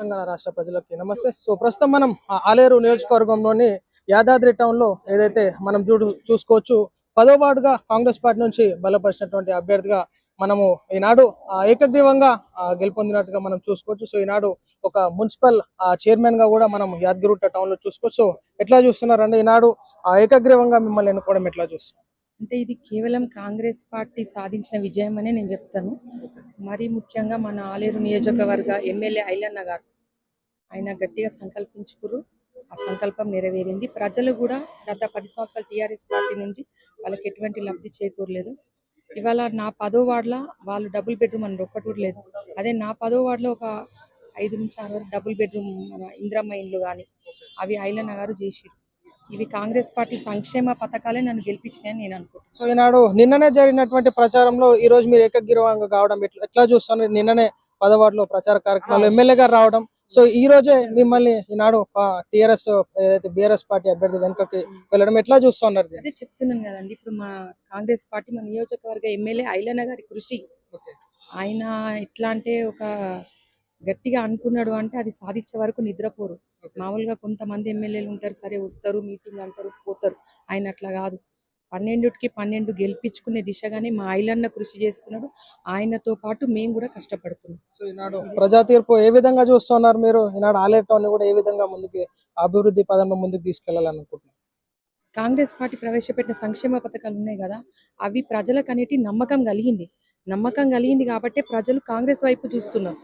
తెలంగాణ రాష్ట్ర ప్రజలకి నమస్తే. సో ప్రస్తుతం మనం ఆ ఆలేరు నియోజకవర్గంలోని యాదాద్రి టౌన్లో ఏదైతే మనం చూడు చూసుకోవచ్చు పదో వార్డుగా కాంగ్రెస్ పార్టీ నుంచి బలపరిచినటువంటి అభ్యర్థిగా మనము ఈనాడు ఆ, ఏకగ్రీవంగా గెలుపొందినట్టుగా మనం చూసుకోవచ్చు. సో ఈనాడు ఒక మున్సిపల్ చైర్మన్గా కూడా మనం యాదగిరిగుట్ట టౌన్లో చూసుకోవచ్చు. ఎట్లా చూస్తున్నారండి ఈనాడు ఆ, ఏకగ్రీవంగా మిమ్మల్ని ఎన్నుకోవడం ఎట్లా చూస్తున్నారు? అంటే ఇది కేవలం కాంగ్రెస్ పార్టీ సాధించిన విజయం అనే నేను చెప్తాను. మరి ముఖ్యంగా మన ఆలేరు నియోజకవర్గ ఎమ్మెల్యే ఐలన్న గారు. ఆయన గట్టిగా సంకల్పించుకురు. ఆ సంకల్పం నెరవేరింది. ప్రజలు కూడా గత పది సంవత్సరాలు టీఆర్ఎస్ పార్టీ నుంచి వాళ్ళకి ఎటువంటి లబ్ధి చేకూరలేదు. ఇవాళ నా పదో వార్డుల వాళ్ళు డబుల్ బెడ్రూమ్ అని ఒక్కటి కూడా లేదు. అదే నా పదో వార్డులో ఒక ఐదు నుంచి ఆరు వరకు డబుల్ బెడ్రూమ్ మన ఇంద్రమ్మ ఇండ్లు కానీ అవి ఐలన్న గారు చేసిరు ఇవి కాంగ్రెస్ పార్టీ సంక్షేమ పథకాలే నన్ను గెలిపించినాయని నేను అనుకుంటున్నాను సో ఈనాడు నిన్ననే జరిగినటువంటి ప్రచారంలో ఈ రోజు మీరు ఏకగ్రీవంగా కావడం ఎట్లా ఎట్లా చూస్తున్నారు? నిన్ననే పదవార్డులో ప్రచార కార్యక్రమాలు ఎమ్మెల్యే గారు రావడం సో ఈ రోజే మిమ్మల్ని ఈనాడు టిఆర్ఎస్ ఏదైతే బిఆర్ఎస్ పార్టీ అభ్యర్థి వెనుకకి వెళ్ళడం ఎట్లా చూస్తున్నారు దీన్ని? అదే చెప్తున్నాను కదండి. ఇప్పుడు మా కాంగ్రెస్ పార్టీ మా నియోజకవర్గ ఎమ్మెల్యే ఐలన్న గారి కృషి. ఆయన ఎట్లా అంటే ఒక గట్టిగా అనుకున్నాడు అంటే అది సాధించే వరకు నిద్రపోరు. మామూలుగా కొంతమంది ఎమ్మెల్యేలు ఉంటారు సరే వస్తారు మీటింగ్ అంటారు పోతారు. ఆయన అట్లా కాదు. పన్నెండుకి పన్నెండు గెలిపించుకునే దిశగానే మా ఐలన్న కృషి చేస్తున్నాడు. ఆయనతో పాటు మేము కూడా కష్టపడుతున్నాం. సో ఈనాడు ప్రజా తీర్పు ఏ విధంగా చూస్తున్నారు మీరు? ఈనాడు ని కూడా ఏ విధంగా ముందుకు అభివృద్ధి పదంలో ముందుకు తీసుకెళ్ళాలనుకుంటున్నారు? కాంగ్రెస్ పార్టీ ప్రవేశపెట్టిన సంక్షేమ పథకాలు ఉన్నాయి కదా అవి ప్రజలకు అనేటి నమ్మకం కలిగింది. నమ్మకం కలిగింది కాబట్టి ప్రజలు కాంగ్రెస్ వైపు చూస్తున్నారు.